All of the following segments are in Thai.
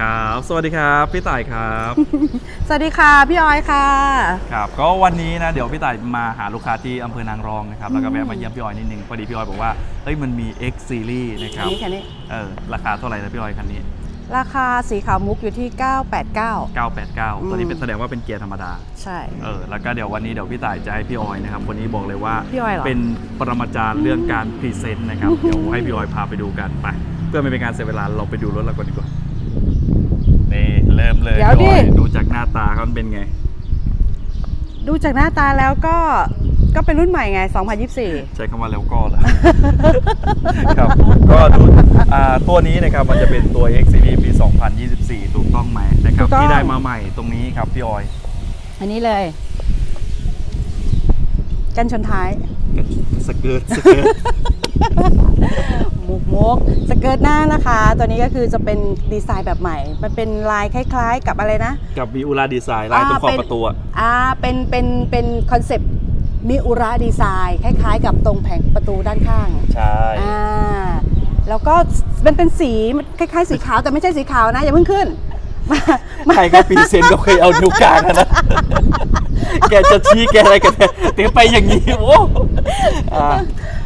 ครับ สวัสดีครับ พี่ต่ายครับ สวัสดีค่ะ พี่ออยค่ะ ครับ ก็วันนี้นะ เดี๋ยวพี่ต่ายมาหาลูกค้าที่อำเภอนางรองนะครับ แล้วก็แวะมาเยี่ยมพี่ออยนิดนึง พอดีพี่ออยบอกว่า เฮ้ย มันมี X Series นะคอัรันบนี้แค่นี้เออ ราคาเท่าไหร่นะพี่ออยคันนี้ ราคาสีขาวมุกอยู่ที่ 989 989 ตัวนี้เป็นแสดงว่าเป็นเกียร์ธรรมดา ใช่ เออ แล้วก็เดี๋ยววันนี้เดี๋ยวพี่ต่ายจะให้พี่ออยนะครับคนนี้บอกเลยว่าพี่ออยเหรอ เป็นปรมาจารย์เรื่องการพรีเซนต์นะครับ เดี๋ยวให้พี่ออยพาไปดูกันไป เพื่อไม่เป็นการเสียเวลา เราไปดูรถเราก่อนดีกว่านี่ เริ่มเลยเดี๋ยวดิ พี่ออยดูจากหน้าตาเขามันเป็นไง ดูจากหน้าตาแล้วก็ก็เป็นรุ่นใหม่ไง 2024 ใช้คำว่าแล้วก็เหรอ ครับ ก็ดูอ่าตัวนี้นะครับมันจะเป็นตัว X Series ปี 2024 ถูกต้องไหมนะครับ ถูกต้อง ที่ได้มาใหม่ตรงนี้ครับพี่ออย อันนี้เลย กันชนท้าย สเกิร์ตสเกิร์ต มุกมกสเกิร์ตหน้านะคะ ตัวนี้ก็คือจะเป็นดีไซน์แบบใหม่ มันเป็นลายคล้ายๆ กับอะไรนะกับมีอุราดีไซน์ลายตรงขอบเป็นประตูอะอ่าเป็นเป็นเป็นคอนเซปต์มิอุระดีไซน์คล้ายๆ กับตรงแผงประตูด้านข้างใช่อ่าแล้วก็เป็นเป็นสีคล้ายๆ สีขาวแต่ไม่ใช่สีขาวนะอย่าเพิ่งขึ้นมามาใครก็พรีเซนต์ก็เคยเอานิ้วกลางอะนะแกจะชี้แกอะไรกันเนี่ยเตียไปอย่างนี้โอ้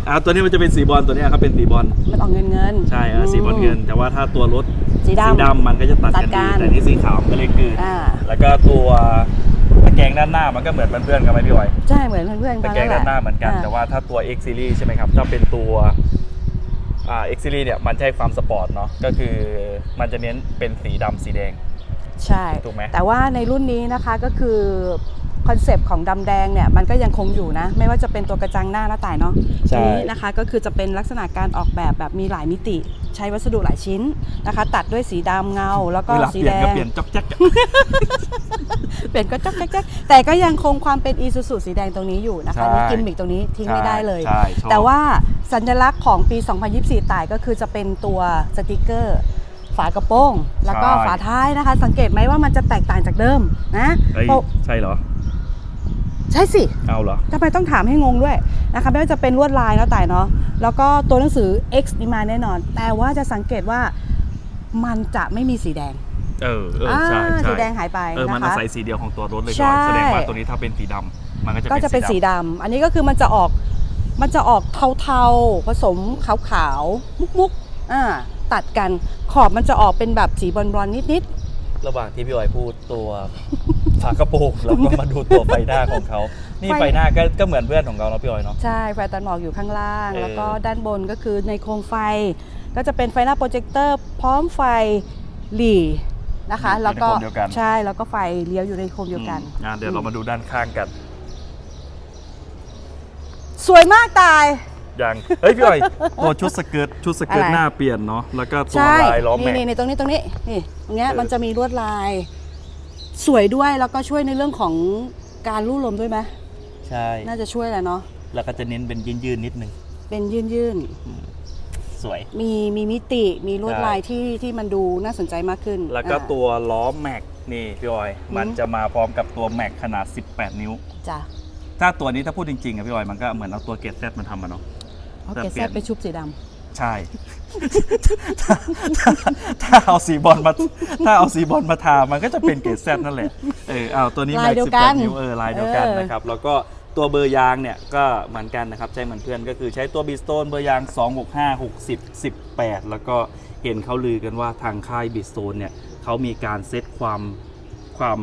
อ่าอ่าตัวนี้มันจะเป็นสีบอลตัวเนี้ยครับเป็นสีบอลมันออกเงินเงิน ใช่อะสีบอลเงิน แต่ว่าถ้าตัวรถสีดำสีดำมันก็จะตัดตักัดนกัดีน แต่นี่สีขาวมันก็เลยกลืนอ่าแล้วก็ตัวตะแกรงด้านหน้ามันก็เหมือนเพื่อนๆกันไหมพี่ออย ใช่เหมือนเพื่อนๆตะกันแกรงแหด้าละนหน้าเหมือนกันอ่าแต่ว่าถ้าตัว X Series ใช่ไหมครับ ถ้าเป็นตัวอ่า X Series เนี่ยมันใช้ความสปอร์ตเนาะก็คือมันจะเน้นเป็นสีดำสีแดง ใช่ ถูกไหมแต่ว่าในรุ่นนี้นะคะก็คือ คอนเซปต์ของดำแดงเนี่ยมันก็ยังคงอยู่นะ ไม่ว่าจะเป็นตัวกระจังหน้าหน้าต่ายเนาะใช่ อันนี้นะคะก็คือจะเป็นลักษณะการออกแบบแบบมีหลายมิติ ใช้วัสดุหลายชิ้นนะคะ ตัดด้วยสีดำเงา แล้วก็เวลาสีเปลี่ยแดนก็ง เปลี่ยนจ๊อกแจ๊กอะ เปลี่ยนก็จ๊อกแจ๊กๆแต่ก็ยังคงความเป็นอีซูซูสีแดงตรงนี้อยู่นะคะใช่ นี่กิมมิกตรงนี้ทิ้งไม่ได้เลย ใช่ชอบแต่ว่าสัญลักษณ์ของปี 2024ต่ายก็คือจะเป็นตัวสติกเกอร์ ฝากระโปรง แล้วก็ฝาท้ายนะคะ สังเกตไหมว่ามันจะแตกต่างจากเดิมนะเฮ้ยเพราะใช่เหรอ ใช่สิเอาเหรอทำไมต้องถามให้งงด้วยนะคะไม่ว่าจะเป็นลวดลายเนาะต่ายเนาะแล้วก็ตัวหนังสือ X นี่มาแน่นอน แต่ว่าจะสังเกตว่ามันจะไม่มีสีแดงเออเออใช่อ่าใช่สีแดงหายไปเออมันนะอาคะศัยสีเดียวของตัวรถเลยใช่ก่อนแสดงว่าตัวนี้ถ้าเป็นสีดำมันก็จะก็จะเป็นสีดดำอันนี้ก็คือมันจะออกมันจะออกเทาๆผสมขาวๆมุกๆอ่าตัดกันขอบมันจะออกเป็นแบบสีบอลๆนิดำระหว่างที่พี่ออยพูดตัว ฝากระโปรงแล้วก็มาดูตัวไฟหน้าของเขา นี่ไฟไฟหน้าก็ก็เหมือนเพื่อนของเราเนาะพี่ออยเนาะๆใช่ไฟตัดหมอกอยู่ข้างล่างเออแล้วก็ด้านบนก็คือในโคมไฟ ก็จะเป็นไฟหน้าโปรเจคเตอร์พร้อมไฟหลีนะคะ แล้วก็อยู่ในโคมเดียวกันใช่แล้วก็ไฟเลี้ยวอยู่ในโคมเดียวกันอืมอะเดี๋ยวเรามาดูด้านข้างกัน สวยมากตายอย่างเฮ้ยพี่ออยตัวชุดสเกิร์ตชุดสเกิร์ตอะไรหน้าเปลี่ยนเนาะแล้วก็ตัวใช่ลายล้อแม็นี่กนี่นี่ตรงนี้ตรงนี้นี่ตรงเนี้ยเออมันจะมีลวดลาย สวยด้วยแล้วก็ช่วยในเรื่องของการลู่ลมด้วยไหมใช่ น่าจะช่วยแหละเนาะแล้วก็จะเน้นเป็นยืนๆนิดนึงเป็นยื่นยื่นสวย ๆมีมีมิติมีลวดใช่ ลายที่ที่มันดูน่าสนใจมากขึ้นแล้วก็อ่าตัวล้อแม็กนี่พี่ออยมันจะมาพร้อมกับตัวแม็กขนาด 18 นิ้ว จ้ะถ้าตัวนี้ถ้าพูดจริงๆอะพี่ออยมันก็เหมือนเอาตัวเกตแซมันทำมาเนาะ เอาแต่เกเปลี่แซยนไปชุบสีด ใช่ ถ้าถ้าถ้าเอาสีบอลมาถ้าเอาสีบอลมาทา มันก็จะเป็นเกรดแซนั่นแหละ เออเอาตัวนี้ลาแม็ยกเดียวสิบกัแปนดนิ้วเออลายเดียวกันเออ นะครับ แล้วก็ตัวเบอร์ยางเนี่ยก็เหมือนกันนะครับ ใช้เหมือนเพื่อนก็คือใช้ตัวบีสโตนเบอร์ยาง 2 6 5 6 10 18 แล้วก็เห็นเขาลือกันว่าทางค่ายบีสโตนเนี่ยเขามีการเซตความความ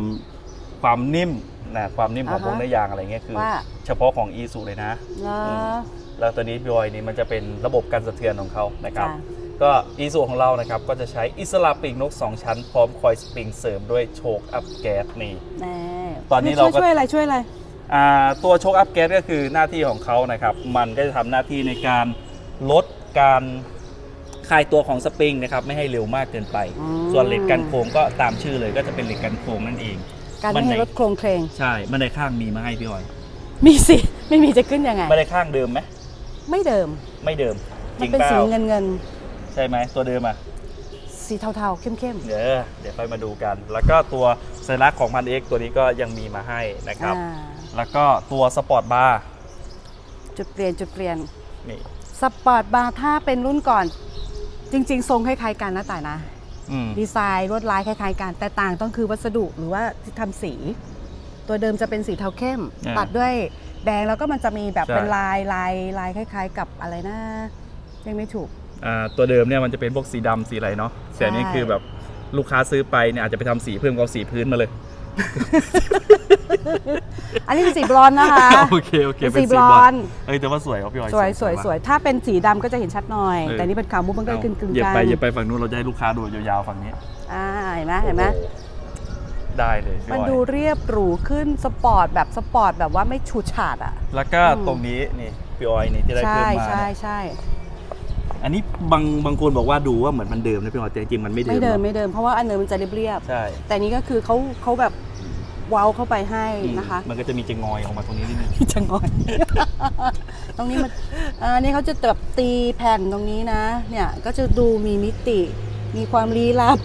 ความนิ่มนะความนิ่มของพวกเนื้อยางอะไรเงี้ยคือ ว่าเฉพาะของอีซูเลยนะำเนอะ แล้วตัวนี้บอยนี่มันจะเป็นระบบการสะเทือนของเขานะครับ จ้ะ ก็อีซูของเรานะครับก็จะใช้อิสระปีกนก 2 ชั้น พร้อมคอยสปริงเสริมด้วยโชคอัพแก๊สนี่ แน่ตอนนี้ช่วยเราก็ช่วยอะไรช่วยอะไร อ่าตัวโชคอัพแก๊สก็คือหน้าที่ของเขานะครับ มันก็จะทำหน้าที่ในการลดการคลายตัวของสปริงนะครับไม่ให้เร็วมากเกินไป อืม ส่วนเหล็กกันโครงก็ตามชื่อเลยก็จะเป็นเหล็กกันโครงนั่นเอง การมัไม่นให้ไหนรถโครงเครง ใช่ มันในข้างมีมาให้พี่ออย มีสิ ไม่มีจะขึ้นยังไงไม่ได้ข้างเดิมไหม ไม่เดิม ไม่เดิม จมัรินงเป็นเปล่าสีเงินเงินใช่ไหมตัวเดิมอะ ๆสีเทาๆเข้มๆเดี๋ยวเดี๋ยวค่อยมาดูกัน แล้วก็ตัวสัญลักษณ์ของพันเอกตัวนี้ก็ยังมีมาให้นะครับ อ่าแล้วก็ตัวสปอร์ตบาร์จุดเปลี่ยนจุดเปลี่ยน นี่สปอร์ตบาร์ถ้าเป็นรุ่นก่อน จริง ๆ ทรงคล้ายๆกันนะแต่ายนะ อืมดีไซน์ลวดลายคล้ายๆกัน แต่ต่างต้องคือวัสดุหรือว่าที่ทำสี ตัวเดิมจะเป็นสีเทาเข้มอ่าตัดด้วย แดงแล้วก็มันจะมีแบบใช่ เป็นลายลายลายคล้าย ๆ กับอะไรนะยังไม่ถูก อ่าตัวเดิมเนี่ยมันจะเป็นพวกสีดำสีอะไรเนาะแต่อันนี้ใช่ คือแบบลูกค้าซื้อไปเนี่ยอาจจะไปทำสีเพิ่มก็เอาสีพื้นมาเลย อันนี้เป็นสีบลอนด์นะคะ โอเคโอเคเป็นเป็นสีสีบบลออลนด์เอ้ยแต่ว่าสวยครับพี่ออยสวยสวยว่ะสวยถ้าเป็นสีดำก็จะเห็นชัดหน่อยเออแต่นี่เป็นขาวมุกมันก็เอากึ่งกึ่งเหยียบกันไปเหยียบไปฝั่งนู้นเราจะให้ลูกค้าดูยาวๆฝั่งนี้ อ่าเห็นไหมเห็นไหมโอ้โได้เลยพี่มันออย ดูเรียบหรูขึ้นสปอร์ตแบบสปอร์ตแบบว่าไม่ฉูดฉาดอะ แล้วก็อืม ตรงนี้นี่พี่ออยนี่ที่ได้ใช่เพิ่มมาใช่เนี่ยใช่อันนี้บางบางคนบอกว่าดูว่าเหมือนมันเดิมนะพี่ออยแต่จริงๆมันไม่เดิมไม่เดิมหรอกไม่เดิมเพราะว่าอันเดิมมันจะเรียบใช่ๆแต่นี้ก็คือเขาเขาแบบเว้าเข้าไปให้นะคะอืมมันก็จะมีจะงอยออกมาตรงนี้นิดนึงจะงอนตรงนี้มันอ่านี่เขาจะแบบตีแผ่นตรงนี้นะ เนี่ยก็จะดูมีมิติ มีความลี้ลับ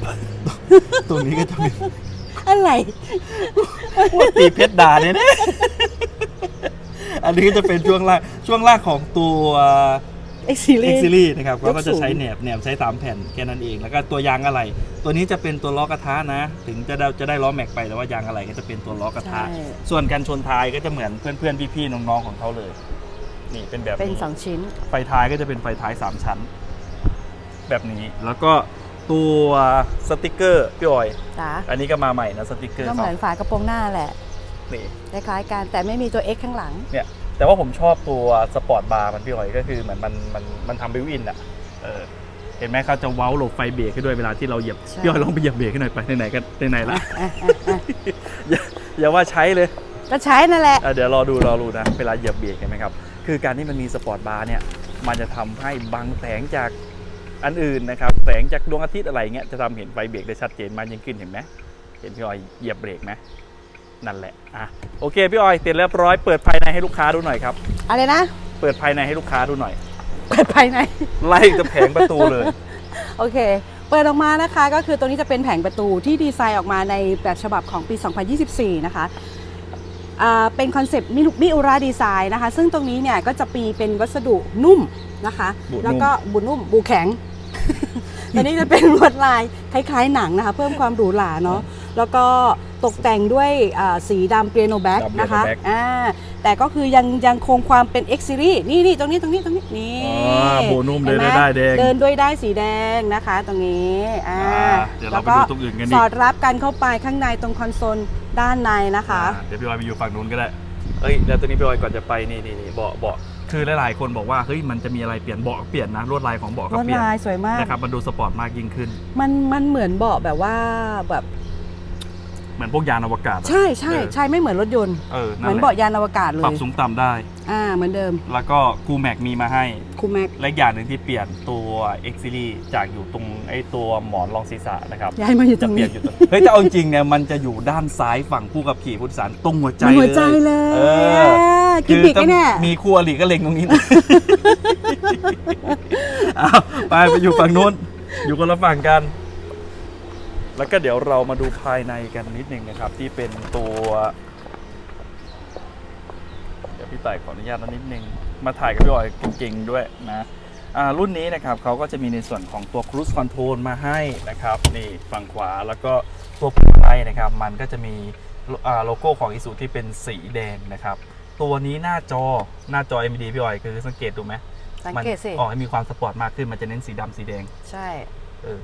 ตรงนี้ก็จะมี อะไรตีเพชรดาเนี่ยนะอันนี้ก็จะเป็นช่วงล่างช่วงล่างของตัวเอ็กซิลี X Series นะครับยกเขาก็จะสูงใช้แหนบแหนบใช้สามแผ่นแค่นั้นเอง แล้วก็ตัวยางอะไร ตัวนี้จะเป็นตัวล้อกระทะนะ ถึงจะได้จะได้ล้อแม็กไปแต่ว่ายางอะไรก็จะเป็นตัวล้อกระทะใช่ส่วนการชนท้ายก็จะเหมือนเพื่อนๆพี่ๆน้องๆของเขาเลย นี่เป็นแบบเป็นนี้สองชิ้น ไฟท้ายก็จะเป็นไฟท้าย3ชั้น แบบนี้แล้วก็ ตัวสติกเกอร์พี่ออย จ้าอันนี้ก็มาใหม่นะสติกเกอร์ก็เหมือนเขาฝากระโปรงหน้าแหละนี่คล้ายๆกันแต่ไม่มีตัว X ข้างหลัง เนี่ย แต่ว่าผมชอบตัวสปอร์ตบาร์มันพี่หอยก็คือเหมือนมันมันมันทำบิวอินอะเออเห็นไหมเขาจะเว้าหลบไฟเบรกให้ด้วยเวลาที่เราเหยียบใช่ พี่หอยลองไปเหยียบเบรกให้หน่อยไปไหนๆกันไหนๆละ อะอะอะอย่าอย่าว่าใช้เลยก็ใช้นั่นแหละ อะเดี๋ยวรอดูรอดูนะ เวลาเหยียบเบรกเห็นไหมครับ คือการที่มันมีสปอร์ตบาร์เนี่ย มันจะทำให้บังแสงจาก อันอื่นนะครับ แสงจากดวงอาทิตย์อะไรเงี้ยจะทำเห็นไฟเบรกได้ชัดเจนมากยิ่งขึ้นเห็นไหมเห็นพี่ออยเหยียบเบรกไหมนั่นแหละอะโอเคพี่ออยเสร็จเรียบร้อยเปิดภายในให้ลูกค้าดูหน่อยครับอะไรนะ เปิดภายในให้ลูกค้าดูหน่อย เปิดภายใน ไล่จะแผงประตูเลย โอเค เปิดออกมานะคะ ก็คือตรงนี้จะเป็นแผงประตูที่ดีไซน์ออกมาในแบบฉบับของปี 2024 นะคะอ่า เป็นคอนเซปต์มิมิอุราดีไซน์นะคะ ซึ่งตรงนี้เนี่ยก็จะปีเป็นวัสดุนุ่มนะคะบุนุ่ม แล้วก็บุนุ่มบูแข็ง ตัวนี้จะเป็นลวดลายคล้ายๆหนังนะคะ เพิ่มความหรูหราเนาะแล้วก็ ตกแต่งด้วยอ่าสีดำเปียโนแบ็กดำ piano นะคะ black อ่าแต่ก็คือยังยังคงความเป็น X Series นี่นี่ตรงนี้ตรงนี้ตรงนี้นี่อ๋อโบนุ่มเดินห็ด้วยไหด้ายแดงเดินด้วยได้ายสีแดงนะคะตรงนี้อ่าอ่าเดี๋ยวเราไปดูตรงอื่นกันสดีอดรับกันเข้าไปข้างในตรงคอนโซลด้านในนะคะอ่าเดี๋ยวพี่ออยไปอยู่ฝั่งนู้นก็ได้เอ้ยแล้วตัวนี้พี่ออยก่อนจะไปนี่นี่นี่เบาะเบาะคือหลายๆคนบอกว่าเฮ้ยมันจะมีอะไรเปลี่ยนเบาะเปลี่ยนนะลวดลายของเบาะลก็วดเปลี่ยนลายสวยมากนะครับมันดูสปอร์ตมากยิ่งขึ้น มันมันเหมือนเบาะแบบว่าแบบ เหมือนพวกยานอวกาศอะใช่ใช่เออใช่ไม่เหมือนรถยนต์ เออเหนั่มือนนแหละเบาะยานอวกาศเลปรับย สูงต่ำได้ อ่าเหมือนเดิมแล้วก็คูแม็กมีมาให้ คูแม็กและอีกอย่างหนึ่งที่เปลี่ยนตัว X Series จากอยู่ตรงไอ้ตัวหมอนรองศีรษะนะครับ ย้ายมาอยู่ตจะรงเปลี่นี้ยนอยู่ตรงเฮ้ยแต่เอาจริงๆเนี่ยมันจะอยู่ด้านซ้ายฝั่งผู้ขับขี่ผู้โดยสารตรงหัวใจมันหัวใจเลยเลยเอออ่ากิมมิกถ้าเนี่ย มีคู่อริก็เล็งตรงนี้นะเอาไปไปอยู่ฝั่งนู้น อยู่คนละฝั่งกัน แล้วก็เดี๋ยวเรามาดูภายในกันนิดนึงนะครับ ที่เป็นตัว เดี๋ยวพี่ต่ายขออนุญาตนิดนึง มาถ่ายกับพี่ออยเก่งๆด้วยนะอ่ารุ่นนี้นะครับเขาก็จะมีในส่วนของตัว Cruise Control มาให้นะครับนี่ฝั่งขวาแล้วก็ตัวปุ่มไล่นะครับมันก็จะมีอ่าโลโก้ของ i s u ที่เป็นสีแดงนะครับ ตัวนี้หน้าจอหน้าจอ MD พี่ออยคือสังเกตดูไหมสังมัเกตสิออกให้มีความสปอร์ตมากขึ้นมันจะเน้นสีดำสีแดง ใช่เออ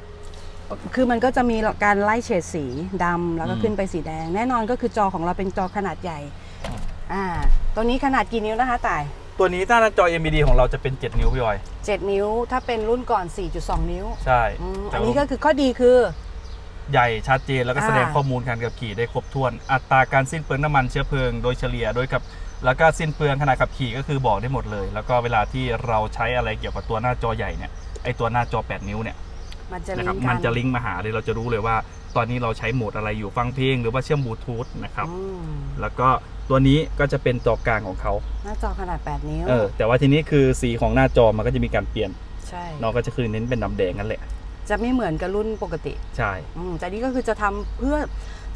คือมันก็จะมีการไล่เฉดสีดำแล้วก็อืมขึ้นไปสีแดง แน่นอนก็คือจอของเราเป็นจอขนาดใหญ่อืมอ่าตัวนี้ขนาดกี่นิ้วนะคะต่าย ตัวนี้หน้าจอ MD ของเราจะเป็น 7 นิ้วพี่ออย 7 นิ้วถ้าเป็นรุ่นก่อน 4.2 นิ้ว ใช่อืมแต่อันว่านี้ก็คือข้อดีคือ ใหญ่ชัดเจนแล้วก็อ่าแสดงข้อมูลการขับขี่ได้ครบถ้วน อัตราการสิ้นเปลืองน้ำมันเชื้อเพลิงโดยเฉลี่ยโดยกับแล้วก็สิ้นเปลืองขณะขับขี่ก็คือบอกได้หมดเลย แล้วก็เวลาที่เราใช้อะไรเกี่ยวกับตัวหน้าจอใหญ่เนี่ยไอตัวหน้าจอ 8 นิ้วเนี่ย มันจะนะลิครับงก์กัมันนจะลิงก์มาหาเลยเราจะรู้เลยว่า ตอนนี้เราใช้โหมดอะไรอยู่ฟังเพลงหรือว่าเชื่อมบลูทูธนะครับ อืมแล้วก็ตัวนี้ก็จะเป็นจอกลางของเขาหน้าจอขนาด 8 นิ้ว เออแต่ว่าทีนี้คือสีของหน้าจอมันก็จะมีการเปลี่ยนใช่ เนาะก็จะคือเน้นเป็นดำแดงนั่นแหละ จะไม่เหมือนกับรุ่นปกติใช่อืมแต่นี่ก็คือจะทำเพื่อ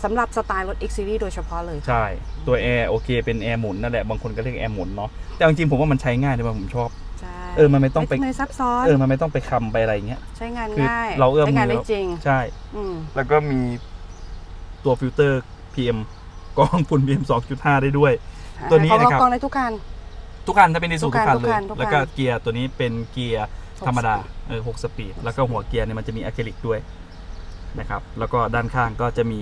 สำหรับสไตล์รถ X Series โดยเฉพาะเลยใช่ตัวแอร์โอเคเป็นแอร์หมุนนั่นแหละบางคนก็เรียกแอร์หมุนเนาะแต่เอาจริงๆผมว่ามันใช้ง่ายเลยผมชอบใช่ เออมันไม่ต้องไปทำไมซับซ้อนเออมันไม่ต้องไปคำไปอะไรอย่างเงี้ยใช้งานคือง่ายเราเอื้อมใช้งานมือได้แล้วจริงใช่อืมแล้วก็มีตัวฟิลเตอร์ PM กรองฝุ่น PM 2.5 ได้ด้วย ตัวนี้เขาก็นะครับกรองได้ทุกคันทุกคันถ้าเป็นในสูทุทุกกคัคันนเลยทุกคันทุกคันแล้วก็เกียร์ตัวนี้เป็นเกียร์หกธรรมดาสปีดเออ6สปีดแล้วก็หัวเกียร์เนี่ยมันจะมีอะคริลิกด้วยนะครับ แล้วก็ด้านข้างก็จะมี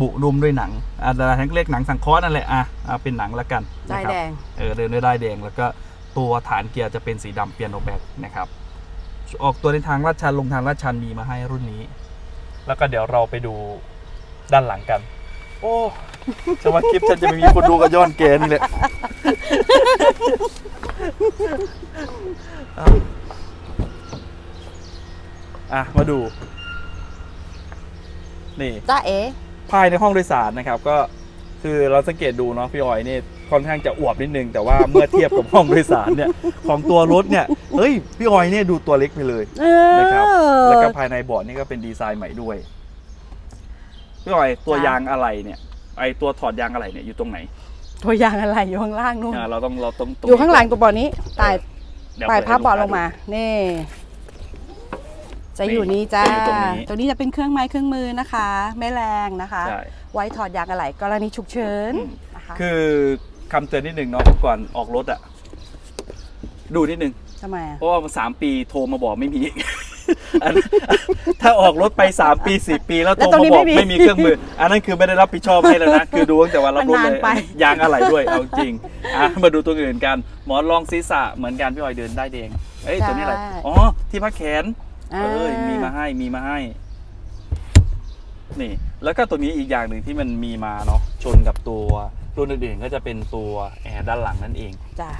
บุนุ่มด้วยหนังอ่าทั้งเรียกหนังสังเคราะห์นั่นแหละอะเอาเป็นหนังละกันได้นะครับแดงเออเดินด้วยได้ายแดงแล้วก็ ตัวฐานเกียร์จะเป็นสีดำเปลี่ยนออกแบบนะครับออกตัวในทางลาดชันลงทางลาดชันมีมาให้รุ่นนี้ แล้วก็เดี๋ยวเราไปดูด้านหลังกัน โอ้จะว่าคลิปฉันจะไม่มีคนดูกับย้อนแกนี่แหละเอาอะมาดู นี่จ้าเอ๋ภายในห้องโดยสารนะครับ ก็คือเราสังเกตดูเนาะพี่ออยนี่ ค่อนข้างจะอวบนิดนึง แต่ว่าเมื่อเทียบกับห้องโดยสารเนี่ยของตัวรถเนี่ยเฮ้ยพี่ออยเนี่ยดูตัวเล็กไปเลยเอนะครับอแล้วก็ภายในเบาะนี่ก็เป็นดีไซน์ใหม่ด้วยพี่ออยตัวจ้ะยางอะไรเนี่ยไอตัวถอดยางอะไรเนี่ยอยู่ตรงไหน ตัวยางอะไรอยู่ข้างล่างนู่นอ่าเราต้องเราต้องตรอยู่ข้างหลังตัวเบาะนี้ตายเดี๋ยวปลายเปิดพับให้เบาะกลค้งมานี่จะอยู่นี้จ้าจะอยู่ตรงนี้ตัวนี้จะเป็นเครื่องไม้เครื่องมือนะคะ ไม่แรงนะคะใช่ไว้ถอดยางอะไหล่กรณีฉุกเฉินอืมนะคะคือ คำเตือนนิดนึงเนาะก่อนออกรถอะดูนิดนึงทำไมอะเพราะว่าสามปีโทรมาบอกไม่มี อันถ้าออกรถไป3ปี4ปี แล้วโทรมาบอกไม่มีเครื่องมือ อันนั้นคือไม่ได้รับผิดชอบให้แล้วนะ คือดูตั้งแต่วันรับรถเลยยางอะไรด้วยเอาจริงอะมาดูตัวอื่นกันหมอนรองศีรษะเหมือนกันพี่ออยเดินได้เดงเอ้ยตัวนี้อะไรอ๋อที่พักแขนเอ้ยมีมาให้มีมาให้นี่ แล้วก็ตัวนี้อีกอย่างหนึ่งที่มันมีมาเนาะชนกับตัว รุ่นอื่นๆก็จะเป็นตัวแอร์ด้านหลังนั่นเอง จ้ะ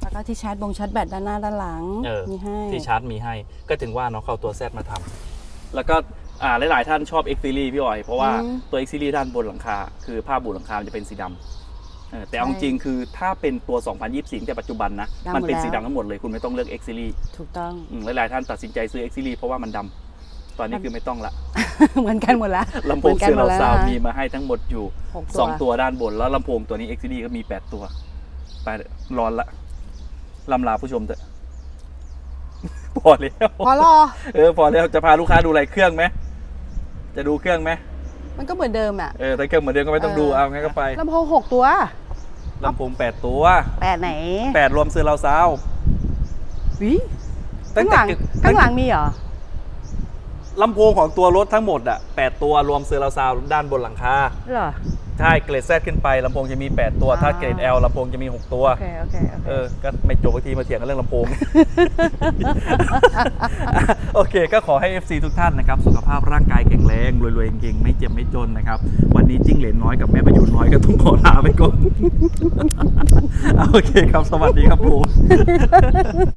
แล้วก็ที่ชาร์จบงชาร์จแบตด้านหน้าด้านหลังเออ มีให้ ที่ชาร์จมีให้ ก็ถึงว่าเนาะเขาเอาตัวแซดมาทำแล้วก็อ่าหลายๆท่านชอบ X Series พี่ออย เพราะว่าตัว X Series ด้านบนหลังคา คือผ้าบุหลังคามันจะเป็นสีดำเออแต่เอาจริงๆคือถ้าเป็นตัว 2024แต่ปัจจุบันนะมันเป็นสีดำทั้งหมดเลยคุณไม่ต้องเลือก X Series ถูกต้อง อืมหลายๆท่านตัดสินใจซื้อ X Series เพราะว่ามันดำ ตอนนี้คือไม่ต้องละ เหมือนกันหมดละลำโพหมืงอนกัเซอร์หมเราดแล้วซาวนะคะมีมาให้ทั้งหมดอยู่หกสองตัวด้านบน แล้วลำโพงตัวนี้ X Series ก็มี 8 ตัว ไปเถอะร้อนละลำลาผู้ชมเถอะพอแล้วพอรอเออพอแล้วจะพาลูกค้าดูอะไรเครื่องไหมจะดูเครื่องไหมมันก็เหมือนเดิมอะเออถ้าเครื่องเหมือนเดิมก็ไม่ต้องดูเออเอางั้นก็ไปลำโพงหกตัวลำโพงแปดตัวแปดไหนแปดรวมเซอร์เราซาววิตั้ข้างงหแต่ลังข้างหลังมีเหรอ ลำโพงของตัวรถทั้งหมดอะแปดตัวรวมเซอร์เราซาวด้านบนหลังคาเหรอ ใช่เกรดแซขึ้นไปลำโพงจะมี 8 ตัว ถ้าอ่า เกรด L ลำโพงจะมี 6 ตัว โอเคโอเคโอเค เออ ก็ไม่จบบางทีมาเถียงกันเรื่องลำโพง โอเค ก็ขอให้ FC ทุกท่านนะครับ สุขภาพร่างกายแข็งแรงรวยๆเก่งๆไม่เจ็บไม่จนนะครับ วันนี้จิ้งเหลนน้อยกับแม่ประยุนน้อยก็ต้องขอลาไปก่อน โอเคครับ สวัสดีครับผม